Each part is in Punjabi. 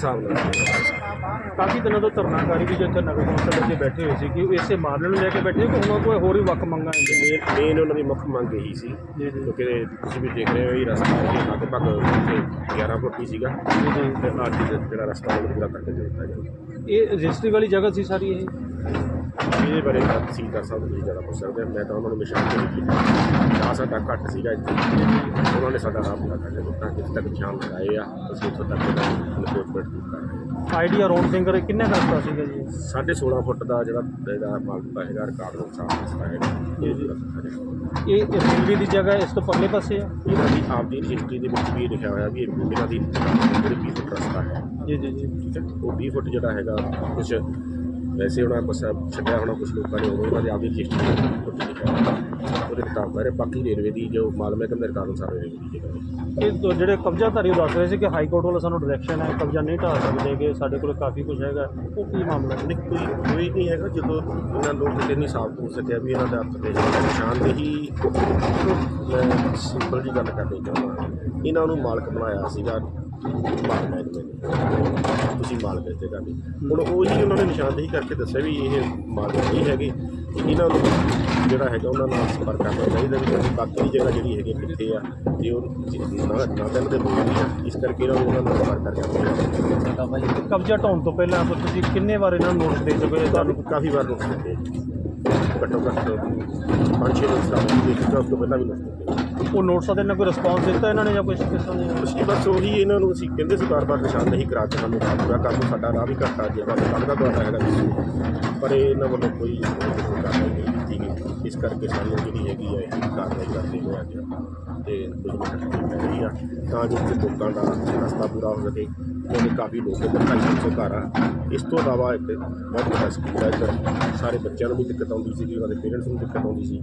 ਹਿਸਾਬ ਨਾਲ। ਕਾਫੀ ਦਿਨਾਂ ਤੋਂ ਧਰਨਾਕਾਰੀ ਵੀ ਜਿੱਥੇ ਨਗਰ ਕੌਂਸਲ ਦੇ ਬੈਠੇ ਹੋਏ ਸੀ ਕਿ ਉਹ ਇਸੇ ਮਾਮਲੇ ਨੂੰ ਲੈ ਕੇ ਬੈਠੇ ਕਿ ਉਹਨਾਂ ਕੋਲ ਹੋਰ ਵੀ ਵੱਖ ਮੰਗਾਂ ਹੈ ਮੇਨ ਮੇਨ ਉਹਨਾਂ ਦੀ ਮੁੱਖ ਮੰਗ ਇਹੀ ਸੀ। ਜੀ ਜੀ। ਕਿਉਂਕਿ ਤੁਸੀਂ ਵੀ ਦੇਖ ਰਹੇ ਹੋ ਇਹ ਰਸਤਾ ਲਗਭਗ ਉੱਥੇ 11 ਫੁੱਟ ਹੀ ਸੀਗਾ। ਜੀ ਜੀ। ਤੇ ਅੱਜ ਜਿਹੜਾ ਰਸਤਾ ਉਹ ਪੂਰਾ ਕਰਕੇ ਦਿੱਤਾ ਗਿਆ। ਇਹ ਰਜਿਸਟਰੀ ਵਾਲੀ ਜਗ੍ਹਾ ਸੀ ਸਾਰੀ ਇਹ? ਇਹਦੇ ਬਾਰੇ ਤਾਂ ਤਹਿਸੀਲਦਾਰ ਸਾਹਿਬ ਨੂੰ ਜ਼ਿਆਦਾ ਪੁੱਛ ਸਕਦੇ। ਮੈਂ ਤਾਂ ਉਹਨਾਂ ਨੂੰ ਮਿਸ਼ਨ ਤੇ ਕੀਤਾ ਜਾਂ ਸਾਡਾ ਘੱਟ ਸੀਗਾ ਇੱਥੇ। ਉਹਨਾਂ ਨੇ ਸਾਡਾ ਰਾਹ ਪੂਰਾ ਕਰਕੇ ਦਿੱਤਾ ਜਿੱਥੇ ਤੱਕ ਨਿਸ਼ਾਨ ਲਗਾਏ ਆ ਅਸੀਂ ਉੱਥੋਂ ਤੱਕ ਦਾ ਰਿਪੋਰਟ ਕਰ ਰਹੇ ਹਾਂ ਆਈਡੀਆ ਰੌਂਡ ਫਿੰਗਰ ਕਿੰਨੇ ਦਾ ਰਸਤਾ ਸੀਗਾ ਜੀ? ਸਾਢੇ 16 ਫੁੱਟ ਦਾ ਜਿਹੜਾ ਇਹਦਾ ਮਾਲਕ ਹੈਗਾ ਰਿਕਾਰਡ ਨੁਕਸਾਨ ਰਸਤਾ ਹੈਗਾ। ਇਹ ਦਿੱਤਾ ਜਾਏਗਾ। ਇਹ ਇਹ ਰੇਲਵੇ ਦੀ ਜਗ੍ਹਾ ਇਸ ਤੋਂ ਪਰਲੇ ਪਾਸੇ ਆ? ਇਹਨਾਂ ਦੀ ਆਪਦੀ ਰਜਿਸਟਰੀ ਦੇ ਵਿੱਚ ਵੀ ਲਿਖਿਆ ਹੋਇਆ ਵੀ ਇਹ ਇਹਨਾਂ ਦੀ ਜਿਹੜੀ 20 ਫੁੱਟ ਰਸਤਾ ਹੈ। ਜੀ ਜੀ ਜੀ। ਠੀਕ ਹੈ? ਉਹ 20 ਫੁੱਟ ਜਿਹੜਾ ਹੈਗਾ ਕੁਝ ਵੈਸੇ ਉਹਨਾਂ ਕੁਛ ਛੱਡਿਆ ਹੋਣਾ ਕੁਝ ਲੋਕਾਂ ਨੇ ਉਦੋਂ ਉਹਨਾਂ ਦੀ ਆਪਦੀ ਰਜਿਸਟਰੀ ਦੇ। ਉਹਦੇ ਮੁਤਾਬਕ ਹੈ ਬਾਕੀ ਰੇਲਵੇ ਦੀ ਜੋ ਮਾਲ ਮਹਿਕਮੇ ਦੇ ਰਿਕਾਰਡ ਅਨੁਸਾਰ ਰੇਲਵੇ ਦੀ ਜਗ੍ਹਾ ਇਹ ਤੋਂ ਜਿਹੜੇ ਕਬਜ਼ਾਧਾਰੀ ਦੱਸ ਰਹੇ ਸੀ ਕਿ ਹਾਈ ਕੋਰਟ ਵੱਲੋਂ ਸਾਨੂੰ ਡਾਇਰੈਕਸ਼ਨ ਹੈ ਕਬਜ਼ਾ ਨਹੀਂ ਢਾਹ ਸਕਦੇ ਕਿ ਸਾਡੇ ਕੋਲ ਕਾਫੀ ਕੁਝ ਹੈਗਾ ਉਹ ਕੀ ਮਾਮਲਾ ਹੈ? ਨਹੀਂ ਕੋਈ ਕੋਈ ਨਹੀਂ ਹੈਗਾ ਜਦੋਂ ਇਹਨਾਂ ਲੋਕ ਕਿਤੇ ਨਹੀਂ ਸਾਬਤ ਹੋ ਸਕਿਆ ਵੀ ਇਹਨਾਂ ਦੇ ਹੱਥ ਤੇ ਜਿਹੜਾ ਨਿਸ਼ਾਨਦੇਹੀ ਮੈਂ ਸਿੰਪਲ ਜੀ ਗੱਲ ਕਰਨੀ ਚਾਹੁੰਦਾ। ਇਹਨਾਂ ਨੂੰ ਮਾਲਕ ਬਣਾਇਆ ਸੀਗਾ ਮਾਲ ਨੇ। ਤੁਸੀਂ ਮਾਲਕ ਇਸ ਜਗ੍ਹਾ ਦੇ ਹੁਣ ਉਹ ਹੀ ਉਹਨਾਂ ਨੇ ਨਿਸ਼ਾਨਦੇਹੀ ਕਰਕੇ ਦੱਸਿਆ ਵੀ ਇਹ ਮਾਲਕ ਨਹੀਂ ਹੈਗੇ। ਇਹਨਾਂ ਨੂੰ ਜਿਹੜਾ ਹੈਗਾ ਉਹਨਾਂ ਨਾਲ ਸੰਪਰਕ ਕਰਨਾ ਚਾਹੀਦਾ ਵੀ ਤੁਸੀਂ ਬਾਕੀ ਦੀ ਜਗ੍ਹਾ ਜਿਹੜੀ ਹੈਗੀ ਕਿੱਥੇ ਆ ਤੇ ਉਹ ਨਾ ਨਾ ਦਿਨ ਦੇ ਨਹੀਂ ਆ। ਇਸ ਕਰਕੇ ਇਹਨਾਂ ਨੂੰ ਉਹਨਾਂ ਨਾਲ ਸੰਪਰਕ ਕਰਕੇ ਕਬਜ਼ਾ ਢਾਉਣ ਤੋਂ ਪਹਿਲਾਂ ਤੁਸੀਂ ਕਿੰਨੇ ਵਾਰ ਇਹਨਾਂ ਨੂੰ ਨੋਟਿਸ ਦੇ ਚੁੱਕੇ ਹੋ? ਤੁਹਾਨੂੰ? ਕਾਫੀ ਵਾਰ ਨੋਟਿਸ ਦਿੱਤੇ। ਘੱਟੋ ਘੱਟ ਪੰਜ ਛੇ ਨੋਟਿਸ ਆ ਦਿੱਤੇ ਉਸ ਤੋਂ ਪਹਿਲਾਂ ਵੀ ਨੋਟਿਸ ਦਿੱਤੇ। ਉਹ ਨੋਟਿਸਾਂ ਦੇ ਨਾਲ ਕੋਈ ਰਿਸਪਾਂਸ ਦਿੱਤਾ ਇਹਨਾਂ ਨੇ ਜਾਂ ਕੋਈ ਕਿਸਮ ਨੇ ਅਸੀਂ ਬਸ ਉਹੀ ਇਹਨਾਂ ਨੂੰ ਅਸੀਂ ਕਹਿੰਦੇ ਸੀ ਬਾਰ-ਬਾਰ ਨਿਸ਼ਾਨ ਨਹੀਂ ਕਰਾ ਕੇ ਸਾਨੂੰ ਪੂਰਾ ਕਰ ਸਾਡਾ ਰਾਹ ਵੀ ਘੱਟਾ ਜੇ ਤੁਹਾਨੂੰ ਲੱਗਦਾ ਤੁਹਾਡਾ ਹੈਗਾ ਜੀ ਪਰ ਇਹਨਾਂ ਵੱਲੋਂ ਕੋਈ ਕਾਰਵਾਈ ਨਹੀਂ ਕੀਤੀ ਗਈ। ਇਸ ਕਰਕੇ ਸਾਨੂੰ ਜਿਹੜੀ ਹੈਗੀ ਹੈ ਇਹ ਕਾਰਵਾਈ ਕਰਦੇ ਹੋਏ ਅੱਜ ਤੇ ਕੁਝ ਮਿੰਟ ਰਹੀ ਆ। ਤਾਂ ਜੋ ਕਿ ਲੋਕਾਂ ਦਾ ਰਸਤਾ ਪੂਰਾ ਹੋ ਸਕੇ। ਕਿਉਂਕਿ ਕਾਫੀ ਲੋਕ ਇੱਧਰ ਢਾਈ ਸੌ ਘਰ ਆ। ਇਸ ਤੋਂ ਇਲਾਵਾ ਇੱਕ ਬਹੁਤ ਵੱਡਾ ਸਕੂਲ ਹੈ ਇੱਧਰ ਸਾਰੇ ਬੱਚਿਆਂ ਨੂੰ ਵੀ ਦਿੱਕਤ ਆਉਂਦੀ ਸੀ ਉਹਨਾਂ ਦੇ ਪੇਰੈਂਟਸ ਨੂੰ ਦਿੱਕਤ ਆਉਂਦੀ ਸੀ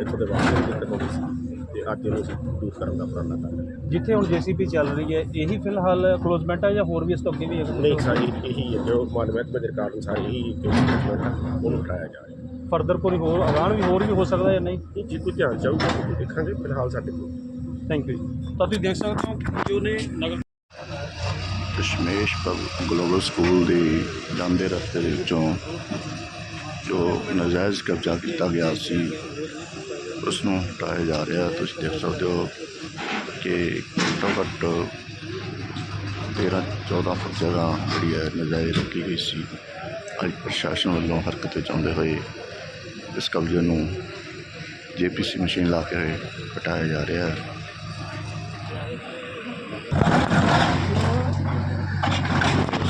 ਇੱਥੋਂ ਦੇ ਵਾਸੀਆਂ ਨੂੰ ਦਿੱਕਤ ਆਉਂਦੀ ਸੀ ਤੇ ਅੱਜ ਇਹਨੂੰ ਅਸੀਂ ਦੂਰ ਕਰਨ ਦਾ ਉਪਰਾਲਾ ਕਰ ਰਹੇ ਹਾਂ। ਜਿੱਥੇ ਹੁਣ ਜੀਸੀਪੀ ਚੱਲ ਰਹੀ ਹੈ ਇਹੀ ਫਿਲਹਾਲ ਕਲੋਜ਼ਮੈਂਟ ਹੈ ਜਾਂ ਹੋਰ ਵੀ ਇਸ ਤੋਂ ਅੱਗੇ ਵੀ ਹੈ ਨਹੀਂ ਸਾਰੀ ਇਹੀ ਹੈ ਜੋ ਮਾਲੂਮਾਤ ਦੇ ਰਿਕਾਰਡ ਅਨੁਸਾਰ ਇਹੀ ਕੇਸ ਉਹਨੂੰ ਉਠਾਇਆ ਜਾ ਰਿਹਾ। ਹੈ ਫਰਦਰ ਕੋਈ ਹੋਰ ਅਗਾਣ ਵੀ ਹੋਰ ਵੀ ਹੋ ਸਕਦਾ ਜਾਂ ਨਹੀਂ? ਇਹ ਜੇ ਕੋਈ ਧਿਆਨ ਚਾਹੂਗਾ ਦੇਖਾਂਗੇ ਫਿਲਹਾਲ ਸਾਡੇ ਕੋਲ। ਥੈਂਕ ਯੂ ਤਾਂ ਤੁਸੀਂ ਦੇਖ ਸਕਦੇ ਹੋ ਜੋ ਨੇ ਨਗਰ ਦਸ਼ਮੇਸ਼ ਪਬ ਗਲੋਬਲ ਸਕੂਲ ਦੇ ਜਾਂਦੇ ਰਸਤੇ ਦੇ ਵਿੱਚੋਂ ਜੋ ਨਜਾਇਜ਼ ਕਬਜ਼ਾ ਕੀਤਾ ਗਿਆ ਸੀ ਉਸ ਨੂੰ ਹਟਾਇਆ ਜਾ ਰਿਹਾ। ਤੁਸੀਂ ਦੇਖ ਸਕਦੇ ਹੋ ਕਿ ਘੱਟੋ ਘੱਟ 13 14 ਫੁੱਟ ਜਗ੍ਹਾ ਜਿਹੜੀ ਹੈ ਨਜਾਇਜ਼ ਰੱਖੀ ਗਈ ਸੀ। ਅੱਜ ਪ੍ਰਸ਼ਾਸਨ ਵੱਲੋਂ ਹਰਕਤ ਵਿੱਚ ਆਉਂਦੇ ਹੋਏ ਇਸ ਕਬਜ਼ੇ ਨੂੰ ਜੇਪੀਸੀ ਮਸ਼ੀਨ ਲਾ ਕੇ ਹਟਾਇਆ ਜਾ ਰਿਹਾ ਹੈ।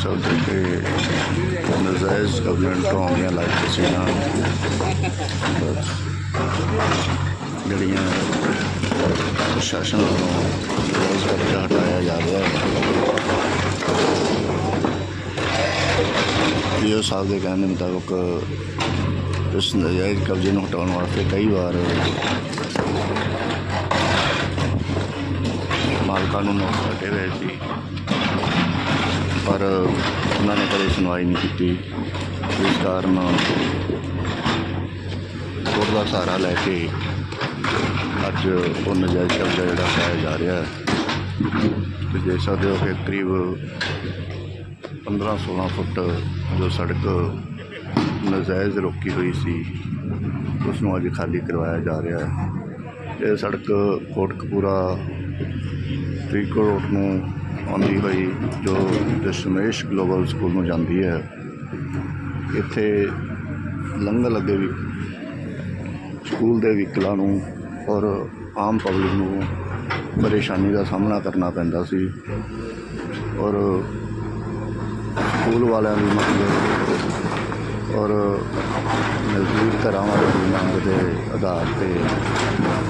ਸਭ ਦੇ ਨਜ਼ਾਇਜ਼ ਕਬਲਨ ਤੋਂ ਆਉਂਦੀਆਂ ਲਾਈਕ ਤਸਵੀਰਾਂ ਜਿਹੜੀਆਂ ਪ੍ਰਸ਼ਾਸਨ ਵੱਲੋਂ ਨਜ਼ਾਇਜ਼ ਕਬਜ਼ਾ ਹਟਾਇਆ ਜਾ ਰਿਹਾ ਹੈ ਇਹ ਸਾਹਿਬ ਦੇ ਕਹਿਣ ਦੇ ਮੁਤਾਬਕ ਇਸ ਨਜ਼ਾਇਜ਼ ਕਬਜ਼ੇ ਨੂੰ ਹਟਾਉਣ ਵਾਸਤੇ ਕਈ ਵਾਰ ਮਾਲਕਾਂ ਨੂੰ ਨੋਟਿਸ ਕੱਢੇ ਹੋਏ ਸੀ। ਪਰ ਉਹਨਾਂ ਨੇ ਕਦੇ ਸੁਣਵਾਈ ਨਹੀਂ ਕੀਤੀ। ਇਸ ਕਾਰਨ ਕੋਰਟ ਦਾ ਸਹਾਰਾ ਲੈ ਕੇ ਅੱਜ ਉਹ ਨਜਾਇਜ਼ ਕਬਜ਼ਾ ਜਿਹੜਾ ਪਾਇਆ ਜਾ ਰਿਹਾ ਹੈ। ਤੁਸੀਂ ਦੇਖ ਸਕਦੇ ਹੋ ਕਿ ਕਰੀਬ 15-16 ਫੁੱਟ ਜੋ ਸੜਕ ਨਜਾਇਜ਼ ਰੋਕੀ ਹੋਈ ਸੀ, ਉਸ ਨੂੰ ਅੱਜ ਖਾਲੀ ਕਰਵਾਇਆ ਜਾ ਰਿਹਾ ਹੈ। ਇਹ ਸੜਕ ਕੋਟਕਪੂਰਾ ਫਰੀਦਕੋਟ ਰੋਡ ਨੂੰ ਆਉਂਦੀ ਹੋਈ ਜੋ ਦਸ਼ਮੇਸ਼ ਗਲੋਬਲ ਸਕੂਲ ਨੂੰ ਜਾਂਦੀ ਹੈ, ਇੱਥੇ ਲੰਘਣ ਲੱਗੇ ਵੀ, ਸਕੂਲ ਦੇ ਵਹੀਕਲਾਂ ਨੂੰ ਔਰ ਆਮ ਪਬਲਿਕ ਨੂੰ ਪਰੇਸ਼ਾਨੀ ਦਾ ਸਾਹਮਣਾ ਕਰਨਾ ਪੈਂਦਾ ਸੀ ਔਰ ਸਕੂਲ ਵਾਲਿਆਂ ਦੀ ਮੰਗ ਔਰ ਨਜ਼ਦੀਕ ਘਰਾਂ ਵਾਲਿਆਂ ਦੀ ਮੰਗ ਦੇ ਆਧਾਰ ਤੇ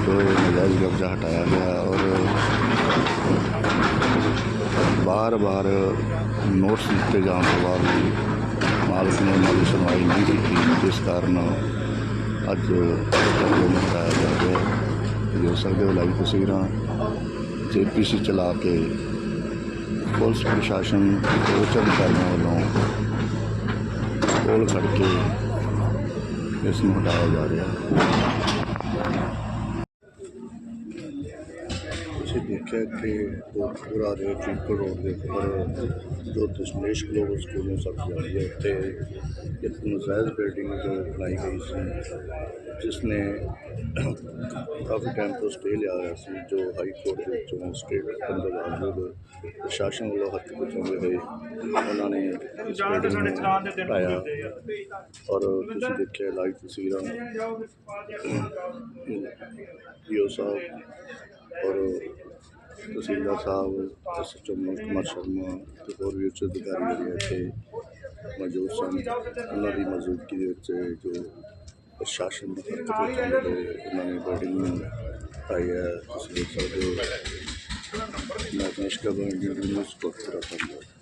ਜੋ ਇਹ ਨਜਾਇਜ਼ ਕਬਜ਼ਾ ਹਟਾਇਆ ਗਿਆ ਔਰ ਬਾਰ-ਬਾਰ ਨੋਟਿਸ ਦਿੱਤੇ ਜਾਣ ਤੋਂ ਬਾਅਦ ਵੀ ਮਾਲਕ ਨੇ ਉਹਨਾਂ ਸੁਣਵਾਈ ਨਹੀਂ ਕੀਤੀ, ਜਿਸ ਕਾਰਨ ਅੱਜ ਕਬਜ਼ਾ ਨਿਪਟਾਇਆ ਜਾ ਰਿਹਾ ਹੈ। ਜੋ ਸਕਦੇ ਹੋ ਲਾਈਵ ਤਸਵੀਰਾਂ ਜੇਪੀਸੀ ਚਲਾ ਕੇ ਪੁਲਿਸ ਪ੍ਰਸ਼ਾਸਨ ਉੱਚ ਅਧਿਕਾਰੀਆਂ ਵੱਲੋਂ ਕੋਲ ਖੜ ਕੇ ਇਸ ਨੂੰ ਹਟਾਇਆ ਜਾ ਰਿਹਾ ਹੈ। ਤੁਸੀਂ ਦੇਖਿਆ ਕਿ ਕੋਟਪੁਰਾ ਦੇ ਚੀਕੋ ਰੋਡ ਦੇ ਉੱਪਰ ਜੋ ਦਸ਼ਮੇਸ਼ ਗਲੋਬਲ ਸਕੂਲ ਨੂੰ ਸਭ ਜਾਂਦੀ ਹੈ ਉੱਥੇ ਇੱਕ ਨਜਾਇਜ਼ ਬਿਲਡਿੰਗ ਜੋ ਬਣਾਈ ਗਈ ਸੀ ਜਿਸ ਨੇ ਕਾਫੀ ਟਾਈਮ ਤੋਂ ਸਟੇ ਲਿਆ ਹੋਇਆ ਸੀ ਜੋ ਹਾਈ ਕੋਰਟ ਦੇ ਵਿੱਚੋਂ ਸਟੇ ਕਰਨ ਦੇ ਬਾਵਜੂਦ ਪ੍ਰਸ਼ਾਸਨ ਵੱਲੋਂ ਹੱਥ ਬਚਾਉਂਦੇ ਹੋਏ ਉਹਨਾਂ ਨੇ ਇਸ ਬਿਲਡਿੰਗ ਨੂੰ ਢਾਇਆ ਔਰ ਤੁਸੀਂ ਦੇਖਿਆ ਲਾਈਵ ਤਸਵੀਰਾਂ ਪੀਓ ਸਾਹਿਬ ਔਰ ਤਹਿਸੀਲਦਾਰ ਸਾਹਿਬ ਐਸਐਚਓ ਮਨੋਜ ਕੁਮਾਰ ਸ਼ਰਮਾ ਤੇ ਹੋਰ ਵੀ ਉੱਚ ਅਧਿਕਾਰੀ ਜਿਹੜੇ ਇੱਥੇ ਮੌਜੂਦ ਸਨ ਉਹਨਾਂ ਦੀ ਮੌਜੂਦਗੀ ਦੇ ਵਿੱਚ ਜੋ ਪ੍ਰਸ਼ਾਸਨ ਦੀ ਹਰਕਤ ਵਿੱਚ ਹੋਏ ਉਹਨਾਂ ਨੇ ਬਿਲਡਿੰਗ ਨੂੰ ਢਾਇਆ ਤੁਸੀਂ ਦੇਖ ਸਕਦੇ ਹੋ ਮੈਂ ਨਿਸ਼ਕਾ ਬੰਦੀ ਨੂੰ ਸਪੋਰਟ ਕਰ ਰਿਹਾ ਹਾਂ